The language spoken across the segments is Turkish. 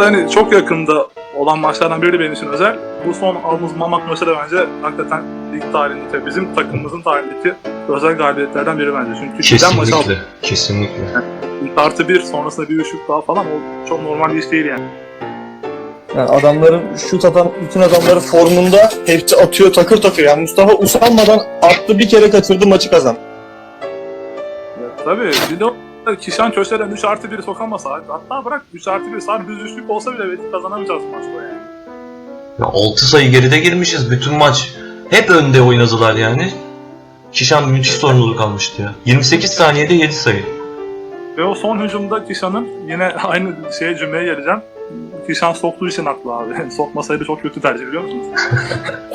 arada hani çok yakında olan maçlardan biri benim için özel. Bu son aldığımız Mamak maçı da bence hakikaten lig tarihinde, bizim takımımızın tarihindeki özel galibiyetlerden biri bence. Çünkü giden maçı aldık. Kesinlikle. Kesinlikle. İlk artı bir sonrasında bir üçlük daha falan o çok normal bir iş değil yani. Yani adamların şut atan bütün adamları formunda hepsi atıyor takır takır. Yani Mustafa usanmadan attı bir kere kaçırdı maçı kazan. Ya, tabii bir de o Kişan köşeden 3 artı 1 sokamasa hatta bırak 3 artı 1 sadece düz üçlük olsa bile belki kazanamayacağız bu maçta yani. Ya 6 sayı geride girmişiz bütün maç. Hep önde oynadılar yani. Kişan müthiş sorumluluk almıştı ya. 28 saniyede 7 sayı. Ve o son hücumda Kişan'ın yine aynı şeye cümleye geleceğim. Kişan soktuğu için haklı abi. Sokmasaydı çok kötü tercih biliyor musunuz?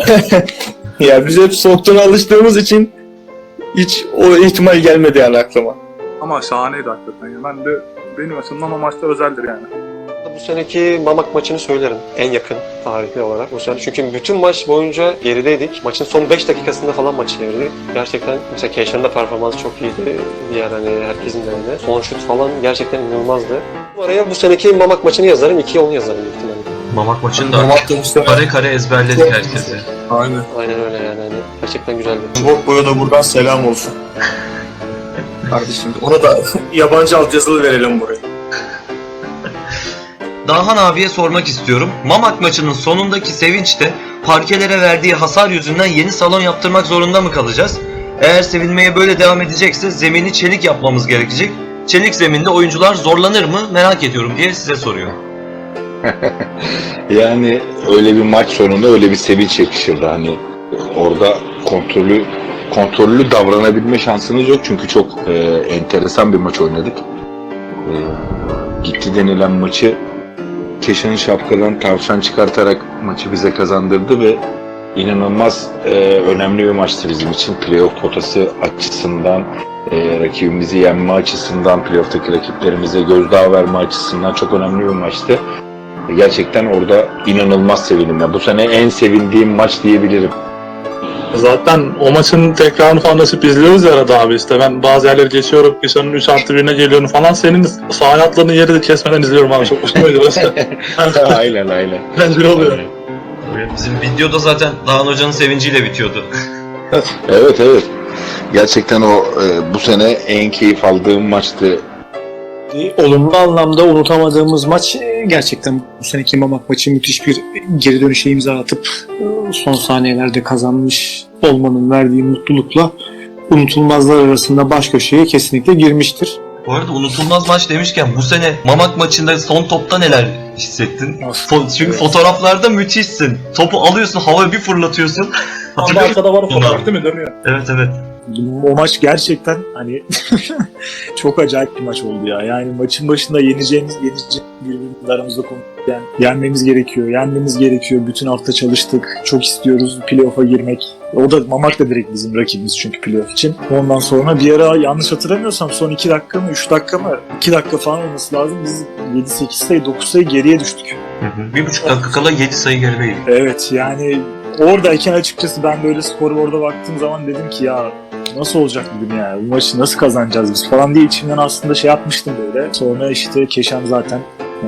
Ya biz hep soktuğuna alıştığımız için hiç o ihtimal gelmedi yani aklıma. Ama şahaneydi hakikaten. ya. Ben de benim açımdan o maçta özeldir yani. Bu seneki Mamak maçını söylerim. En yakın tarihli olarak bu sene. Çünkü bütün maç boyunca gerideydik. Maçın son 5 dakikasında falan maçı çevirdik. Gerçekten mesela Keşan'ın da performansı çok iyiydi. Diğer hani herkesin de öyle. Son şut falan gerçekten inanılmazdı. Bu araya bu seneki Mamak maçını yazarım. 2'ye 10 yazarım büyük ihtimalle. Mamak maçını da Mamak sene- kare kare ezberledik herkese. Aynen. Aynen öyle yani. Hani gerçekten güzeldi. Bok boya da buradan selam olsun. Kardeşim ona da yabancı altyazılı verelim buraya. Dahan abiye sormak istiyorum. Mamak maçının sonundaki sevinçte parkelere verdiği hasar yüzünden yeni salon yaptırmak zorunda mı kalacağız? Eğer sevinmeye böyle devam edecekse zemini çelik yapmamız gerekecek. Çelik zeminde oyuncular zorlanır mı merak ediyorum diye size soruyor. Yani öyle bir maç sonunda öyle bir sevinç yakışırdı hani orada kontrollü kontrollü davranabilme şansınız yok çünkü çok e, enteresan bir maç oynadık. E, gitti denilen maçı Keşan'ın şapkadan tavşan çıkartarak maçı bize kazandırdı ve inanılmaz e, önemli bir maçtı bizim için. Playoff potası açısından, e, rakibimizi yenme açısından, playoff'taki rakiplerimize gözdağı verme açısından çok önemli bir maçtı. Gerçekten orada inanılmaz sevindim. Ya. Bu sene en sevindiğim maç diyebilirim. Zaten o maçın tekrarını falan hep izliyoruz ya arada abi işte. Ben bazı yerleri geçiyorum. Kişan'ın 3 artı 1'ine geliyorum falan. Senin sağ ayaklarının yeri de kesmeden izliyorum abi. Çok hoşuma gidiyor. aynen aynen. Eğlenceli oluyor. Bizim videoda zaten Dahan hocanın sevinciyle bitiyordu. Evet evet. Gerçekten o e, bu sene en keyif aldığım maçtı. Olumlu anlamda unutamadığımız maç e, gerçekten bu seneki Mamak maçı müthiş bir geri dönüşe imza atıp e, son saniyelerde kazanmış olmanın verdiği mutlulukla unutulmazlar arasında baş köşeye kesinlikle girmiştir. Bu arada unutulmaz maç demişken bu sene Mamak maçında son topta neler hissettin? Fo- çünkü fotoğraflarda müthişsin. Topu alıyorsun havaya bir fırlatıyorsun. Hatırlıyor musun? Arkada var fotoğraf değil mi? Dönüyor. Evet evet. O maç gerçekten hani çok acayip bir maç oldu ya. Yani maçın başında yeneceğimiz, yeneceğimiz birbirimiz aramızda konuşurken yenmemiz gerekiyor, yenmemiz gerekiyor. Bütün hafta çalıştık, çok istiyoruz playoff'a girmek. O da Mamak da direkt bizim rakibimiz çünkü playoff için. Ondan sonra bir ara yanlış hatırlamıyorsam son 2 dakika mı 3 dakika mı 2 dakika falan olması lazım. Biz 7-8 sayı 9 sayı geriye düştük. Bir buçuk dakika kala 7 sayı gerideydik. Evet yani oradayken açıkçası ben böyle skorboarda baktığım zaman dedim ki ya nasıl olacak bugün ya bu maçı nasıl kazanacağız biz falan diye içimden aslında şey yapmıştım böyle. Sonra işte Keşan zaten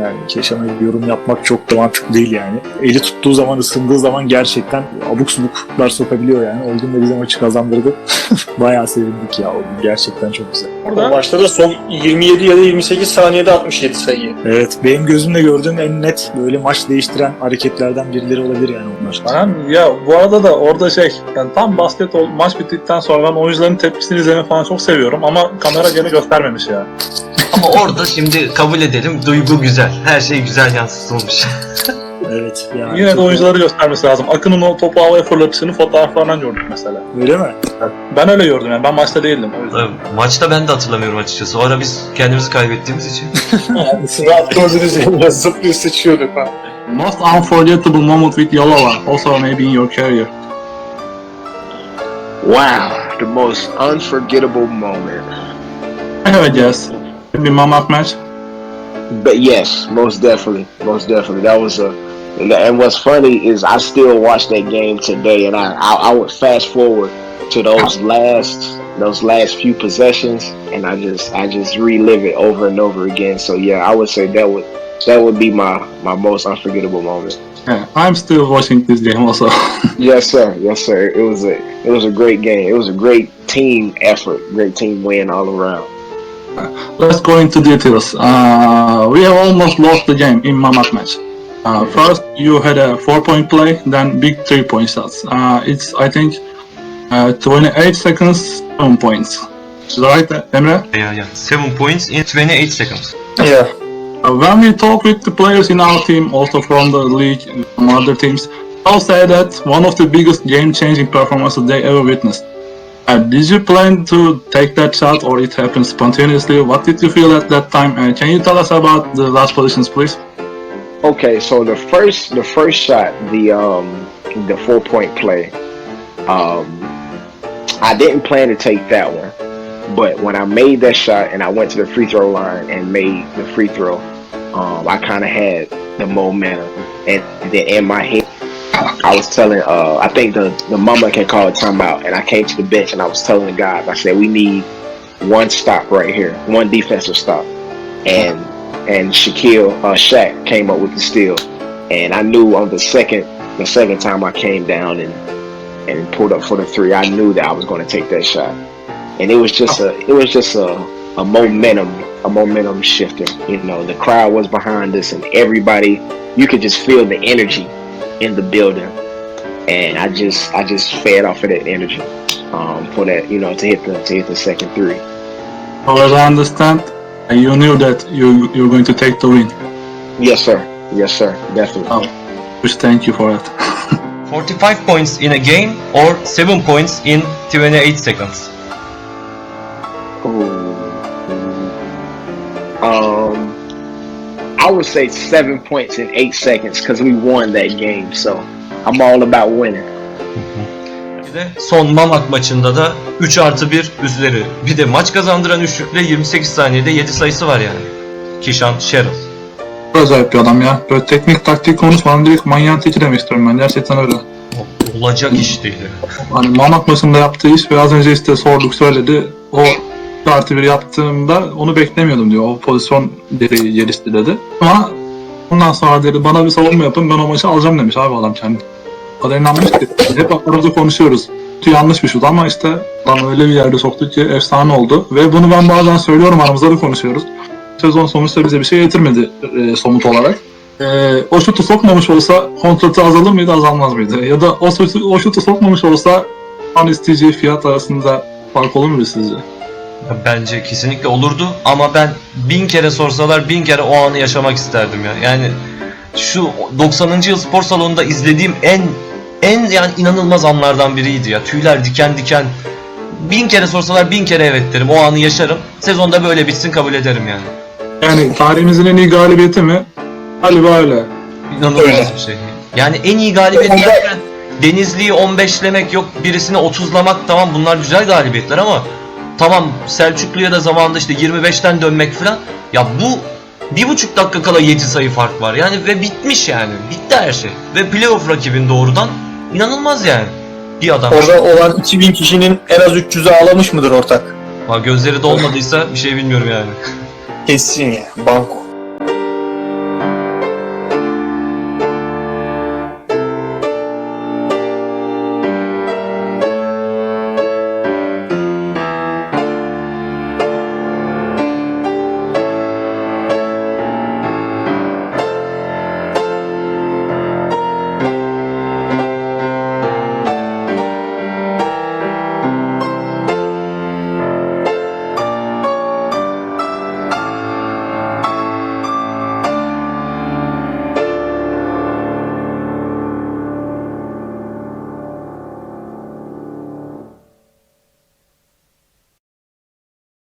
yani Keşan'a yorum yapmak çok da mantıklı değil yani. Eli tuttuğu zaman ısındığı zaman gerçekten abuk subuklar sokabiliyor yani. Olgun da bize maçı kazandırdı. Bayağı sevindik ya. O gün gerçekten çok güzel. O maçta da son 27 ya da 28 saniyede 67 sayı. Evet benim gözümle gördüğüm en net böyle maç değiştiren hareketlerden birileri olabilir yani onlar. Ben, ya bu arada da orada şey yani tam basket ol- maç bittikten sonra ben oyuncuların tepkisini izlemeyi falan çok seviyorum ama kamera gene göstermemiş ya. Ama orada şimdi kabul edelim duygu güzel. Her şey güzel yansıtılmış. Evet. Yani Yine de çok- oyuncuları göstermesi lazım. Akın'ın o topu havaya fırlatışını fotoğraflarından gördük mesela. Öyle mi? Ben öyle gördüm yani. Ben maçta değildim. O yüzden. Maçta ben de hatırlamıyorum açıkçası. O ara biz kendimizi kaybettiğimiz için. Sırat gördüğünüz yerine zıplıyor sıçıyorduk ha. Most unforgettable moment with Yalova. Also maybe in your career. Wow, the most unforgettable moment. I have a guess. Maybe Mamak match. But yes, most definitely, most definitely. That was a. And what's funny is I still watch that game today, and I I, I would fast forward to those last those last few possessions, and I just I just relive it over and over again. So yeah, I would say that would that would be my my most unforgettable moment. Yeah, I'm still watching this game also. Yes, sir. Yes, sir. It was a it was a great game. It was a great team effort, great team win all around. Let's go into details. Uh, we have almost lost the game in Mamak match. Uh, first, you had a four-point play, then big three-point shots. Uh, it's I think uh, 28 seconds, seven points. Right, Emre? Yeah, yeah. 7 points in 28 seconds. Yeah. Uh, when we talk with the players in our team, also from the league, and from other teams, I'll say that one of the biggest game-changing performances they ever witnessed. Uh, did you plan to take that shot, or it happened spontaneously? What did you feel at that time? Uh, can you tell us about the last positions, please? Okay, so the first the first shot, the um the four point play, um I didn't plan to take that one. But when I made that shot and I went to the free throw line and made the free throw, um, I kind of had the momentum. And then in my head, I was telling, uh, I think the, the mama can call a timeout. And I came to the bench and I was telling the guys, I said, we need one stop right here, one defensive stop. And and Shaquille uh, Shaq came up with the steal. And I knew on the second the second time I came down and and pulled up for the three, I knew that I was going to take that shot. And it was just a it was just a, a momentum a momentum shifter. You know, the crowd was behind us and everybody you could just feel the energy in the building. And I just I just fed off of that energy um, for that you know to hit the to hit the second three. So as I understand, you knew that you you're going to take the win. Yes, sir. Yes, sir. Definitely. Oh. Which thank you for that. 45 points in a game or 7 points in 28 seconds. Oh. Um, I would say seven points in eight seconds because we won that game. So I'm all about winning. Bir de son Mamak maçında da 3 artı 1 üzeri. Bir de maç kazandıran üçlükle 28 saniyede 7 sayısı var yani. Kişan Sherrill. Acayip bir adam ya. Böyle teknik taktik konuşmadan direkt manyağın teki demek istiyorum ben. Gerçekten öyle. Olacak iş değil. Hani Mamak maçında yaptığı iş ve az önce işte sorduk söyledi. O artı bir yaptığımda onu beklemiyordum diyor. O pozisyon dedi, gelişti dedi. Ama bundan sonra dedi bana bir savunma yapın ben o maçı alacağım demiş abi adam kendi. Kadar inanmış ki. Hep aramızda konuşuyoruz. Yanlış bir şut ama işte adam öyle bir yerde soktu ki efsane oldu. Ve bunu ben bazen söylüyorum aramızda da konuşuyoruz. Sezon sonuçta bize bir şey getirmedi e, somut olarak. E, o şutu sokmamış olsa kontratı azalır mıydı azalmaz mıydı? Ya da o şutu, o şutu sokmamış olsa an isteyeceği fiyat arasında fark olur muydu sizce? Bence kesinlikle olurdu ama ben bin kere sorsalar bin kere o anı yaşamak isterdim ya. Yani şu 90. yıl spor salonunda izlediğim en en yani inanılmaz anlardan biriydi ya. Tüyler diken diken. Bin kere sorsalar bin kere evet derim. O anı yaşarım. Sezonda böyle bitsin kabul ederim yani. Yani tarihimizin en iyi galibiyeti mi? Galiba öyle. İnanılmaz Öyle. bir şey. Yani en iyi galibiyet Denizli'yi 15'lemek yok birisini 30'lamak tamam bunlar güzel galibiyetler ama tamam Selçuklu'ya da zamanında işte 25'ten dönmek falan ya bu bir buçuk dakika kala 7 sayı fark var yani ve bitmiş yani bitti her şey ve playoff rakibin doğrudan inanılmaz yani bir adam Orada olan 2000 kişinin en az 300'ü ağlamış mıdır ortak? Ha, gözleri dolmadıysa bir şey bilmiyorum yani Kesin ya. Banko.